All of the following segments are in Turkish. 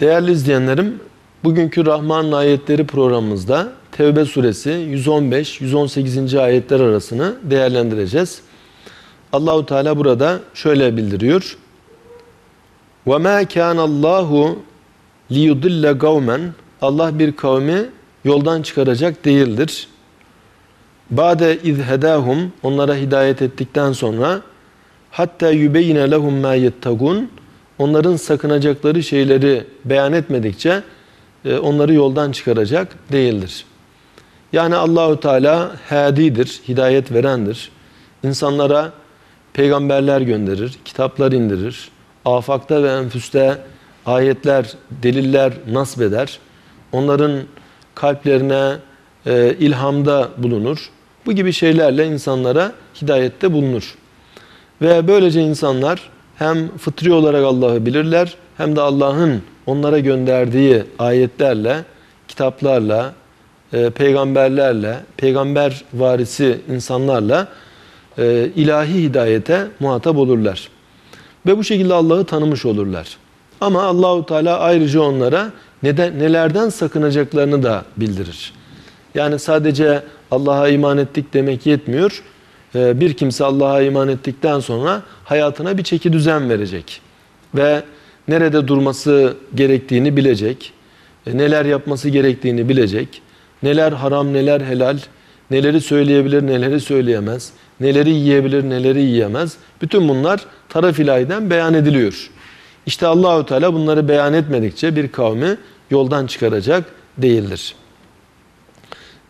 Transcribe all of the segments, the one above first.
Değerli izleyenlerim, bugünkü Rahman ayetleri programımızda Tevbe suresi 115-118. ayetler arasını değerlendireceğiz. Allahu Teala burada şöyle bildiriyor. وَمَا كَانَ اللّٰهُ لِيُضِلَّ قَوْمًا Allah bir kavmi yoldan çıkaracak değildir. Bade izhedahum onlara hidayet ettikten sonra hatta yübeyine lehum ma yettagun onların sakınacakları şeyleri beyan etmedikçe e, onları yoldan çıkaracak değildir. Yani Allahu Teala hadidir, hidayet verendir. İnsanlara peygamberler gönderir, kitaplar indirir. Afakta ve enfüste ayetler, deliller nasip eder. Onların kalplerine e, ilhamda bulunur. Bu gibi şeylerle insanlara hidayette bulunur. Ve böylece insanlar hem fıtri olarak Allah'ı bilirler hem de Allah'ın onlara gönderdiği ayetlerle, kitaplarla, e, peygamberlerle, peygamber varisi insanlarla e, ilahi hidayete muhatap olurlar. Ve bu şekilde Allah'ı tanımış olurlar. Ama Allahu Teala ayrıca onlara neden, nelerden sakınacaklarını da bildirir. Yani sadece Allah'a iman ettik demek yetmiyor. Bir kimse Allah'a iman ettikten sonra hayatına bir çeki düzen verecek. Ve nerede durması gerektiğini bilecek. E, neler yapması gerektiğini bilecek. Neler haram, neler helal, neleri söyleyebilir, neleri söyleyemez. Neleri yiyebilir, neleri yiyemez. Bütün bunlar taraf ilahiden beyan ediliyor. İşte Allahü Teala bunları beyan etmedikçe bir kavmi yoldan çıkaracak değildir.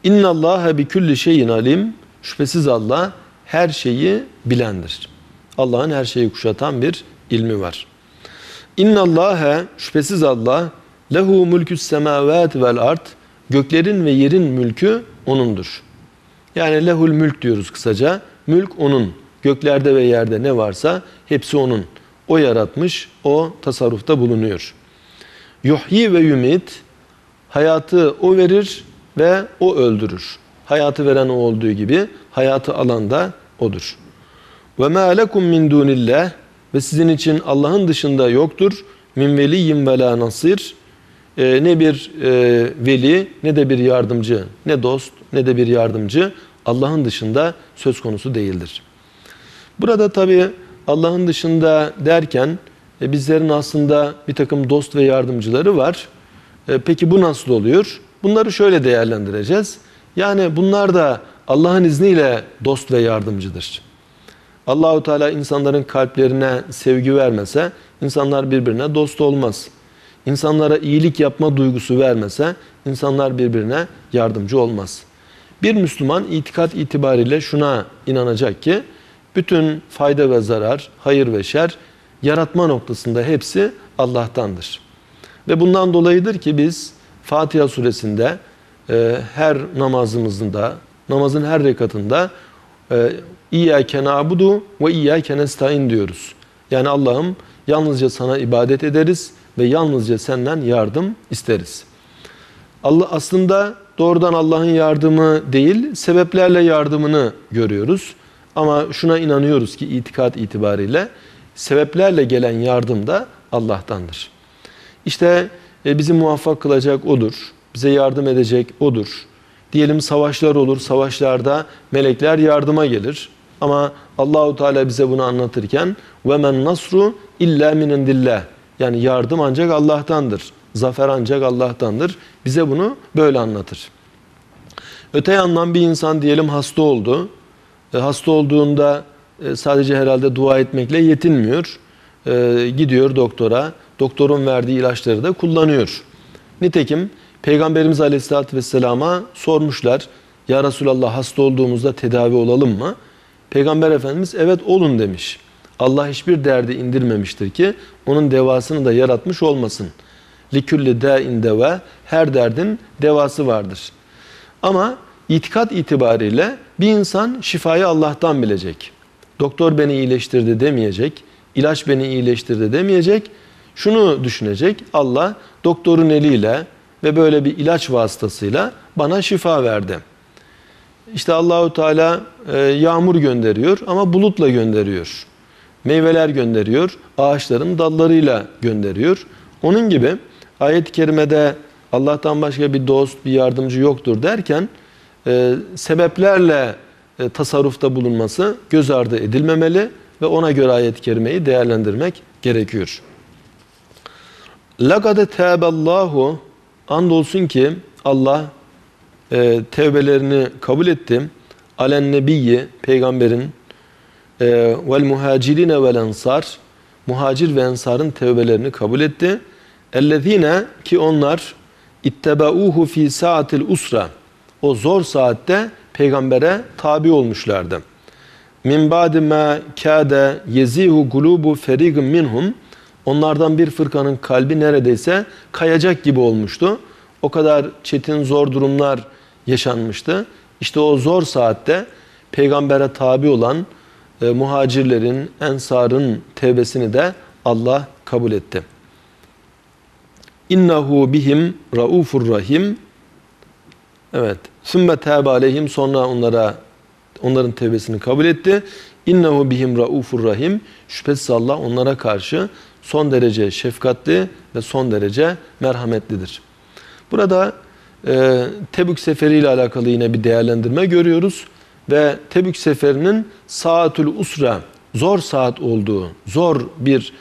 İnna Allaha bi kulli şeyin alim. Şüphesiz Allah her şeyi bilendir. Allah'ın her şeyi kuşatan bir ilmi var. İnna Allaha şüphesiz Allah lehu mulkus semavat vel ard. Göklerin ve yerin mülkü onundur. Yani lehul mülk diyoruz kısaca. Mülk onun. Göklerde ve yerde ne varsa hepsi onun. O yaratmış, o tasarrufta bulunuyor. Yuhyi ve yumit, hayatı o verir ve o öldürür. Hayatı veren o olduğu gibi hayatı alan da odur. Ve ma lekum min dunillah ve sizin için Allah'ın dışında yoktur. Min veliyyin ve la nasir. Ee, ne bir e, veli ne de bir yardımcı, ne dost ne de bir yardımcı Allah'ın dışında söz konusu değildir. Burada tabi Allah'ın dışında derken e, bizlerin aslında bir takım dost ve yardımcıları var. E, peki bu nasıl oluyor? Bunları şöyle değerlendireceğiz. Yani bunlar da Allah'ın izniyle dost ve yardımcıdır. Allahu Teala insanların kalplerine sevgi vermese insanlar birbirine dost olmaz. İnsanlara iyilik yapma duygusu vermese insanlar birbirine yardımcı olmaz. Bir Müslüman itikat itibariyle şuna inanacak ki bütün fayda ve zarar, hayır ve şer yaratma noktasında hepsi Allah'tandır. Ve bundan dolayıdır ki biz Fatiha suresinde e, her namazımızda, namazın her rekatında e, İyyâke nâbudu ve İyyâke nestaîn diyoruz. Yani Allah'ım yalnızca sana ibadet ederiz ve yalnızca senden yardım isteriz. Allah aslında doğrudan Allah'ın yardımı değil, sebeplerle yardımını görüyoruz. Ama şuna inanıyoruz ki itikat itibariyle sebeplerle gelen yardım da Allah'tandır. İşte e, bizi muvaffak kılacak O'dur. Bize yardım edecek O'dur. Diyelim savaşlar olur. Savaşlarda melekler yardıma gelir. Ama Allahu Teala bize bunu anlatırken ve men nasru illa min indillah. Yani yardım ancak Allah'tandır. Zafer ancak Allah'tandır. Bize bunu böyle anlatır. Öte yandan bir insan diyelim hasta oldu. E, hasta olduğunda e, sadece herhalde dua etmekle yetinmiyor. E, gidiyor doktora. Doktorun verdiği ilaçları da kullanıyor. Nitekim Peygamberimiz Aleyhisselatü Vesselam'a sormuşlar. Ya Resulallah hasta olduğumuzda tedavi olalım mı? Peygamber Efendimiz evet olun demiş. Allah hiçbir derdi indirmemiştir ki onun devasını da yaratmış olmasın. Likülli dâin deva her derdin devası vardır. Ama itikat itibariyle bir insan şifayı Allah'tan bilecek. Doktor beni iyileştirdi demeyecek. ilaç beni iyileştirdi demeyecek. Şunu düşünecek. Allah doktorun eliyle ve böyle bir ilaç vasıtasıyla bana şifa verdi. İşte Allahu Teala e, yağmur gönderiyor ama bulutla gönderiyor. Meyveler gönderiyor, ağaçların dallarıyla gönderiyor. Onun gibi ayet-i kerimede Allah'tan başka bir dost, bir yardımcı yoktur derken e, sebeplerle e, tasarrufta bulunması göz ardı edilmemeli ve ona göre ayet-i kerimeyi değerlendirmek gerekiyor. لَقَدْ تَابَ اللّٰهُ Andolsun ki Allah e, tevbelerini kabul etti. Alen nebiyyi, peygamberin e, vel muhacirine vel ensar, muhacir ve ensarın tevbelerini kabul etti. Ellezine ki onlar ittebauhu fi saatil usra, o zor saatte peygambere tabi olmuşlardı. Min ba'di ma kâde yezihu gulubu ferigin minhum, onlardan bir fırkanın kalbi neredeyse kayacak gibi olmuştu. O kadar çetin zor durumlar yaşanmıştı. İşte o zor saatte peygambere tabi olan e, muhacirlerin, ensarın tevbesini de Allah kabul etti. İnnehu bihim raufur rahim. Evet. Sümme tâbe aleyhim sonra onlara onların tevbesini kabul etti. İnnehu bihim raufur rahim. Şüphesiz Allah onlara karşı son derece şefkatli ve son derece merhametlidir. Burada e, Tebük Seferi ile alakalı yine bir değerlendirme görüyoruz. Ve Tebük Seferi'nin saatül usra, zor saat olduğu, zor bir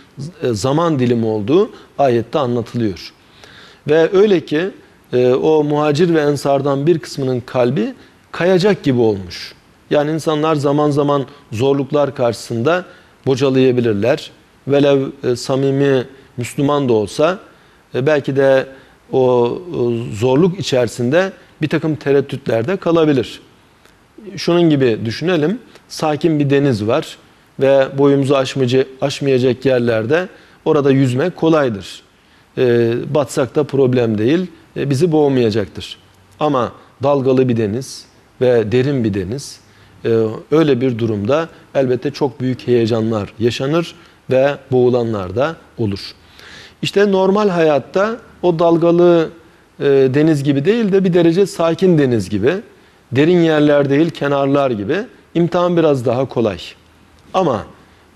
e, zaman dilimi olduğu ayette anlatılıyor. Ve öyle ki e, o muhacir ve ensardan bir kısmının kalbi kayacak gibi olmuş. Yani insanlar zaman zaman zorluklar karşısında bocalayabilirler. Velev e, samimi Müslüman da olsa e, belki de o zorluk içerisinde bir takım tereddütlerde kalabilir. Şunun gibi düşünelim. Sakin bir deniz var ve boyumuzu aşmayacak yerlerde orada yüzmek kolaydır. E, batsak da problem değil. E, bizi boğmayacaktır. Ama dalgalı bir deniz ve derin bir deniz e, öyle bir durumda elbette çok büyük heyecanlar yaşanır ve boğulanlar da olur. İşte normal hayatta o dalgalı e, deniz gibi değil de bir derece sakin deniz gibi, derin yerler değil kenarlar gibi imtihan biraz daha kolay. Ama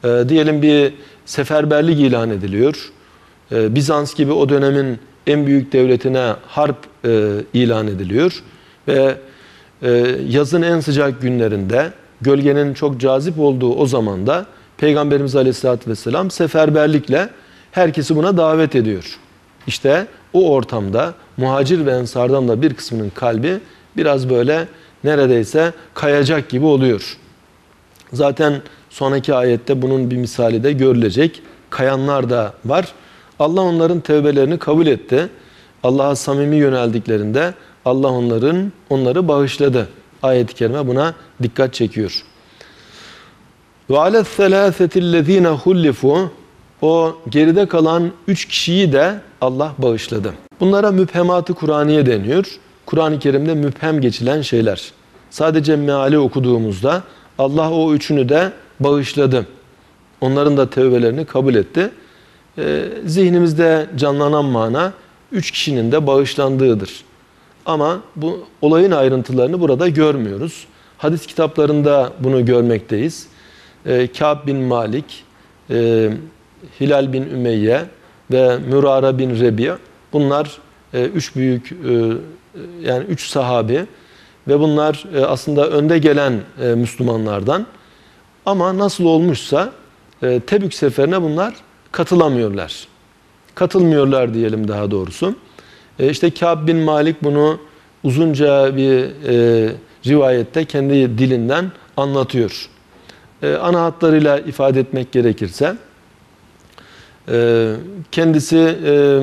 e, diyelim bir seferberlik ilan ediliyor. E, Bizans gibi o dönemin en büyük devletine harp e, ilan ediliyor ve e, yazın en sıcak günlerinde gölgenin çok cazip olduğu o zamanda Peygamberimiz Aleyhisselatü Vesselam seferberlikle herkesi buna davet ediyor. İşte o ortamda muhacir ve ensardan da bir kısmının kalbi biraz böyle neredeyse kayacak gibi oluyor. Zaten sonraki ayette bunun bir misali de görülecek. Kayanlar da var. Allah onların tevbelerini kabul etti. Allah'a samimi yöneldiklerinde Allah onların onları bağışladı. Ayet-i kerime buna dikkat çekiyor. Ve alet selâsetillezîne hullifu o geride kalan üç kişiyi de Allah bağışladı. Bunlara müphemat-ı Kur'aniye deniyor. Kur'an-ı Kerim'de müphem geçilen şeyler. Sadece meali okuduğumuzda Allah o üçünü de bağışladı. Onların da tevbelerini kabul etti. Ee, zihnimizde canlanan mana üç kişinin de bağışlandığıdır. Ama bu olayın ayrıntılarını burada görmüyoruz. Hadis kitaplarında bunu görmekteyiz. Kâb bin Malik, e, Hilal bin Ümeyye ve Mürara bin Rebiya bunlar e, üç büyük e, yani üç sahabi ve bunlar e, aslında önde gelen e, Müslümanlardan ama nasıl olmuşsa e, Tebük seferine bunlar katılamıyorlar. Katılmıyorlar diyelim daha doğrusu. E, işte Kâb bin Malik bunu uzunca bir e, rivayette kendi dilinden anlatıyor. E, ana hatlarıyla ifade etmek gerekirse ee, kendisi e,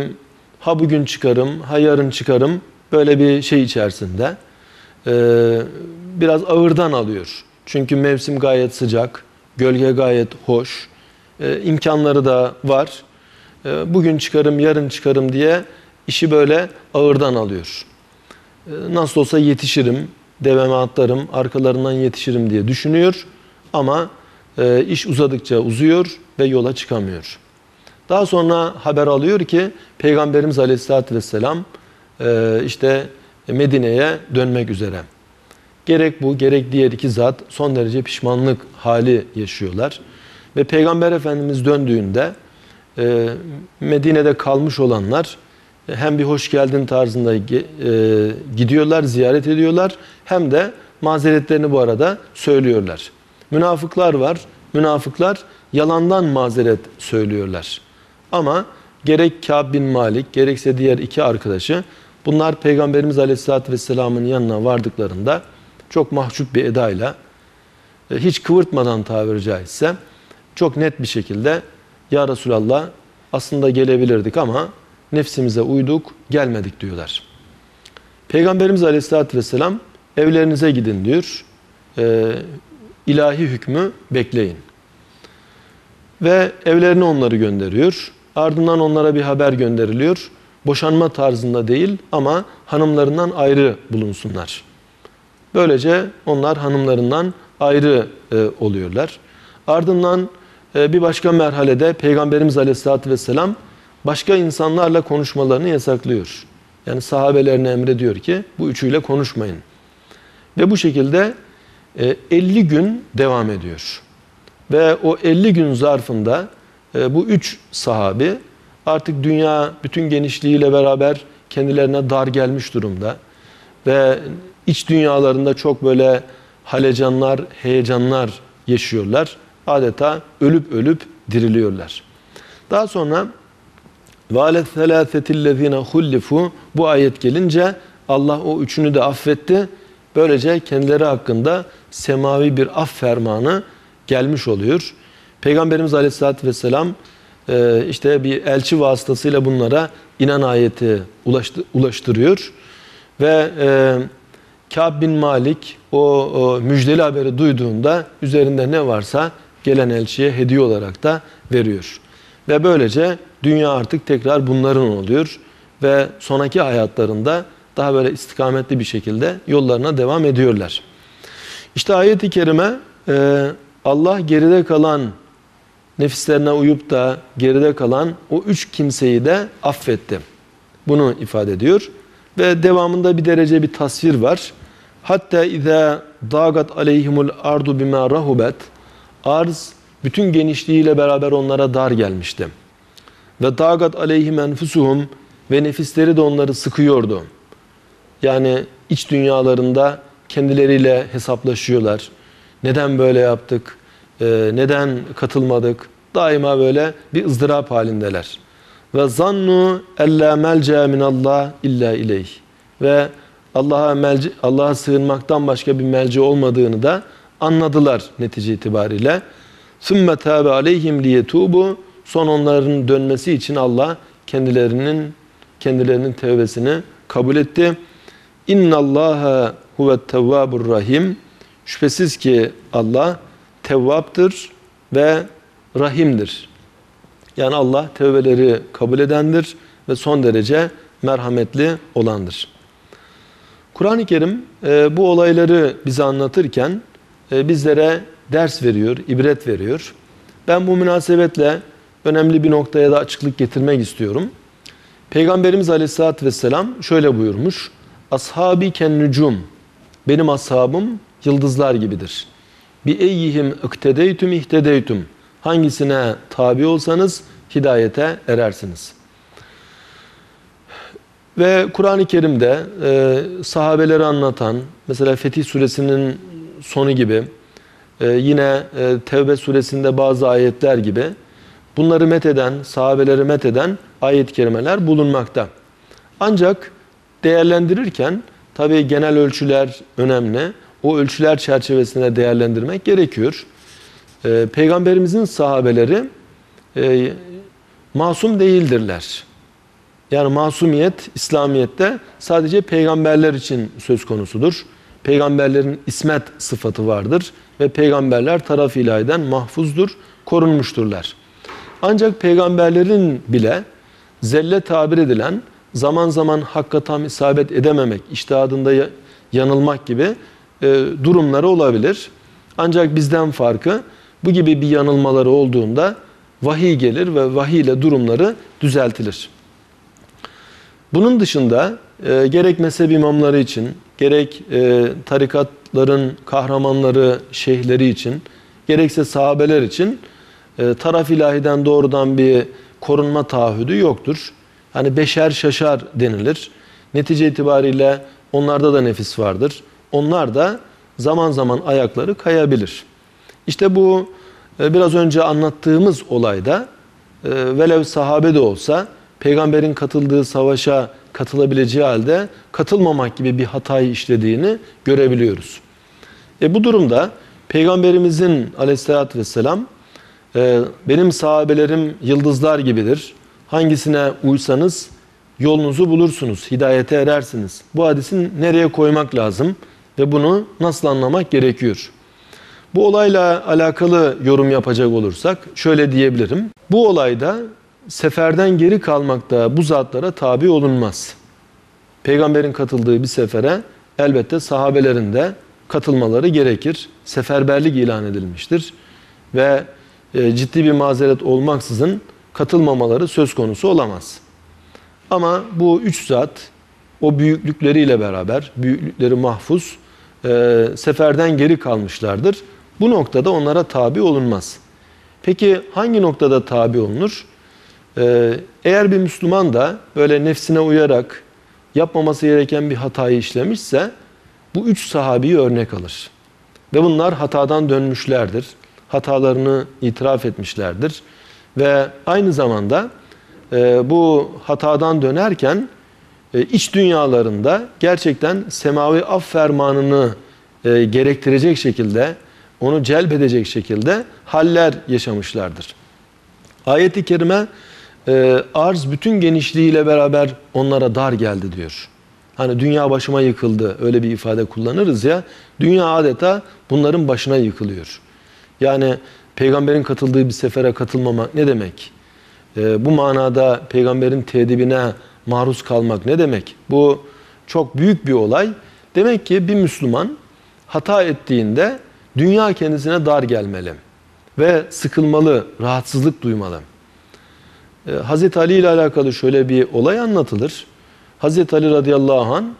ha bugün çıkarım, ha yarın çıkarım böyle bir şey içerisinde. Ee, biraz ağırdan alıyor. Çünkü mevsim gayet sıcak, gölge gayet hoş, ee, imkanları da var. Bugün çıkarım, yarın çıkarım diye işi böyle ağırdan alıyor. Nasıl olsa yetişirim, deveme atlarım, arkalarından yetişirim diye düşünüyor. Ama e, iş uzadıkça uzuyor ve yola çıkamıyor. Daha sonra haber alıyor ki Peygamberimiz Aleyhisselatü Vesselam e, işte Medine'ye dönmek üzere. Gerek bu gerek diğer iki zat son derece pişmanlık hali yaşıyorlar. Ve Peygamber Efendimiz döndüğünde e, Medine'de kalmış olanlar hem bir hoş geldin tarzında e, gidiyorlar, ziyaret ediyorlar hem de mazeretlerini bu arada söylüyorlar. Münafıklar var. Münafıklar yalandan mazeret söylüyorlar. Ama gerek Kâb bin Malik gerekse diğer iki arkadaşı bunlar Peygamberimiz Aleyhisselatü Vesselam'ın yanına vardıklarında çok mahcup bir edayla e, hiç kıvırtmadan tabiri caizse çok net bir şekilde Ya Resulallah aslında gelebilirdik ama nefsimize uyduk gelmedik diyorlar. Peygamberimiz Aleyhisselatü Vesselam evlerinize gidin diyor. E, ilahi hükmü bekleyin. Ve evlerine onları gönderiyor. Ardından onlara bir haber gönderiliyor. Boşanma tarzında değil ama hanımlarından ayrı bulunsunlar. Böylece onlar hanımlarından ayrı e, oluyorlar. Ardından e, bir başka merhalede Peygamberimiz Aleyhisselatü Vesselam başka insanlarla konuşmalarını yasaklıyor. Yani sahabelerine emrediyor ki bu üçüyle konuşmayın. Ve bu şekilde 50 e, gün devam ediyor. Ve o 50 gün zarfında e, bu üç sahabi artık dünya bütün genişliğiyle beraber kendilerine dar gelmiş durumda. Ve iç dünyalarında çok böyle halecanlar, heyecanlar yaşıyorlar. Adeta ölüp ölüp diriliyorlar. Daha sonra وَعَلَى الثَّلَاثَةِ الَّذ۪ينَ خُلِّفُوا Bu ayet gelince Allah o üçünü de affetti. Böylece kendileri hakkında semavi bir af fermanı gelmiş oluyor. Peygamberimiz Aleyhisselatü Vesselam e, işte bir elçi vasıtasıyla bunlara inan ayeti ulaştırıyor. Ve e, Kâb bin Malik o, o müjdeli haberi duyduğunda üzerinde ne varsa gelen elçiye hediye olarak da veriyor. Ve böylece dünya artık tekrar bunların oluyor. Ve sonraki hayatlarında daha böyle istikametli bir şekilde yollarına devam ediyorlar. İşte ayet-i kerime e, Allah geride kalan nefislerine uyup da geride kalan o üç kimseyi de affetti. Bunu ifade ediyor. Ve devamında bir derece bir tasvir var. Hatta izâ dâgat aleyhimul ardu bimâ rahubet arz bütün genişliğiyle beraber onlara dar gelmişti. Ve dâgat aleyhim enfusuhum ve nefisleri de onları sıkıyordu. Yani iç dünyalarında kendileriyle hesaplaşıyorlar. Neden böyle yaptık? Ee, neden katılmadık? Daima böyle bir ızdırap halindeler. Ve zannu ella melce minallah illa ileyh. Ve Allah'a Allah'a sığınmaktan başka bir melce olmadığını da anladılar netice itibariyle. Sümme tâbe aleyhim liyetubu. Son onların dönmesi için Allah kendilerinin kendilerinin tevbesini kabul etti. İnna Allaha huvet tevvabur rahim. Şüphesiz ki Allah tevvaptır ve rahimdir. Yani Allah tevbeleri kabul edendir ve son derece merhametli olandır. Kur'an-ı Kerim e, bu olayları bize anlatırken e, bizlere ders veriyor, ibret veriyor. Ben bu münasebetle önemli bir noktaya da açıklık getirmek istiyorum. Peygamberimiz Aleyhisselatü Vesselam şöyle buyurmuş. Ashabi ken nücum. Benim ashabım yıldızlar gibidir. Bi eyyihim iktedeytüm ihtedeytüm. Hangisine tabi olsanız hidayete erersiniz. Ve Kur'an-ı Kerim'de e, sahabeleri anlatan, mesela Fetih Suresinin sonu gibi, e, yine e, Tevbe Suresinde bazı ayetler gibi bunları metheden, sahabeleri metheden ayet-i kerimeler bulunmakta. Ancak değerlendirirken tabi genel ölçüler önemli. O ölçüler çerçevesinde değerlendirmek gerekiyor. Ee, Peygamberimizin sahabeleri e, masum değildirler. Yani masumiyet İslamiyet'te sadece peygamberler için söz konusudur. Peygamberlerin ismet sıfatı vardır ve peygamberler taraf ilahiden mahfuzdur, korunmuşturlar. Ancak peygamberlerin bile zelle tabir edilen zaman zaman hakka tam isabet edememek, iştihadında yanılmak gibi e, durumları olabilir. Ancak bizden farkı bu gibi bir yanılmaları olduğunda vahiy gelir ve vahiy ile durumları düzeltilir. Bunun dışında e, gerek mezhep imamları için, gerek e, tarikatların kahramanları, şeyhleri için, gerekse sahabeler için taraf ilahiden doğrudan bir korunma taahhüdü yoktur. Hani beşer şaşar denilir. Netice itibariyle onlarda da nefis vardır. Onlar da zaman zaman ayakları kayabilir. İşte bu e, biraz önce anlattığımız olayda e, velev sahabe de olsa peygamberin katıldığı savaşa katılabileceği halde katılmamak gibi bir hatayı işlediğini görebiliyoruz. E bu durumda peygamberimizin aleyhissalatü vesselam e, benim sahabelerim yıldızlar gibidir. Hangisine uysanız yolunuzu bulursunuz, hidayete erersiniz. Bu hadisin nereye koymak lazım ve bunu nasıl anlamak gerekiyor? Bu olayla alakalı yorum yapacak olursak şöyle diyebilirim. Bu olayda seferden geri kalmakta bu zatlara tabi olunmaz. Peygamberin katıldığı bir sefere elbette sahabelerin de katılmaları gerekir. Seferberlik ilan edilmiştir ve e, ciddi bir mazeret olmaksızın katılmamaları söz konusu olamaz. Ama bu üç zat o büyüklükleriyle beraber, büyüklükleri mahfuz, e, seferden geri kalmışlardır. Bu noktada onlara tabi olunmaz. Peki hangi noktada tabi olunur? Ee, eğer bir Müslüman da böyle nefsine uyarak yapmaması gereken bir hatayı işlemişse bu üç sahabiyi örnek alır. Ve bunlar hatadan dönmüşlerdir. Hatalarını itiraf etmişlerdir. Ve aynı zamanda e, bu hatadan dönerken e, iç dünyalarında gerçekten semavi af fermanını e, gerektirecek şekilde onu celbedecek şekilde haller yaşamışlardır. Ayet-i kerime e, arz bütün genişliğiyle beraber onlara dar geldi diyor. Hani dünya başıma yıkıldı öyle bir ifade kullanırız ya. Dünya adeta bunların başına yıkılıyor. Yani peygamberin katıldığı bir sefere katılmamak ne demek? E, bu manada peygamberin tedibine maruz kalmak ne demek? Bu çok büyük bir olay. Demek ki bir Müslüman hata ettiğinde dünya kendisine dar gelmeli ve sıkılmalı, rahatsızlık duymalı. Ee, Hazreti Ali ile alakalı şöyle bir olay anlatılır. Hazreti Ali radıyallahu an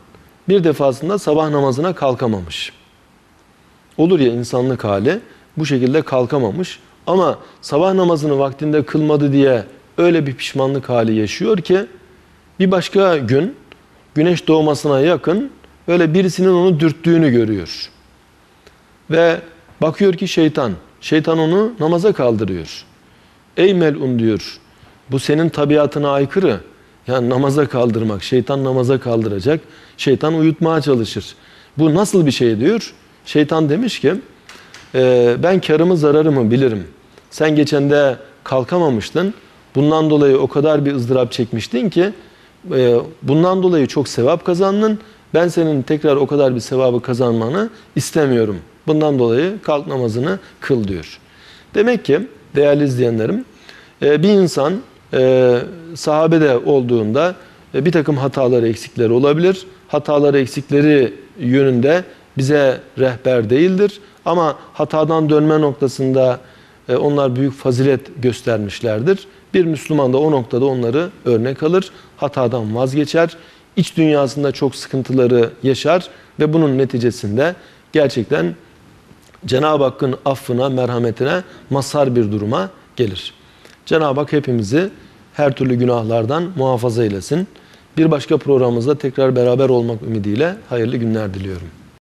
bir defasında sabah namazına kalkamamış. Olur ya insanlık hali bu şekilde kalkamamış ama sabah namazını vaktinde kılmadı diye öyle bir pişmanlık hali yaşıyor ki bir başka gün güneş doğmasına yakın böyle birisinin onu dürttüğünü görüyor. Ve bakıyor ki şeytan. Şeytan onu namaza kaldırıyor. Ey melun diyor. Bu senin tabiatına aykırı. Yani namaza kaldırmak. Şeytan namaza kaldıracak. Şeytan uyutmaya çalışır. Bu nasıl bir şey diyor. Şeytan demiş ki e, ben karımı zararımı bilirim. Sen geçen de kalkamamıştın. Bundan dolayı o kadar bir ızdırap çekmiştin ki e, bundan dolayı çok sevap kazandın. Ben senin tekrar o kadar bir sevabı kazanmanı istemiyorum. Bundan dolayı kalk namazını kıl diyor. Demek ki değerli izleyenlerim e, bir insan e, sahabede olduğunda e, bir takım hataları eksikleri olabilir. Hataları eksikleri yönünde bize rehber değildir. Ama hatadan dönme noktasında onlar büyük fazilet göstermişlerdir. Bir Müslüman da o noktada onları örnek alır. Hatadan vazgeçer. İç dünyasında çok sıkıntıları yaşar ve bunun neticesinde gerçekten Cenab-ı Hakk'ın affına, merhametine mazhar bir duruma gelir. Cenab-ı Hak hepimizi her türlü günahlardan muhafaza eylesin. Bir başka programımızda tekrar beraber olmak ümidiyle hayırlı günler diliyorum.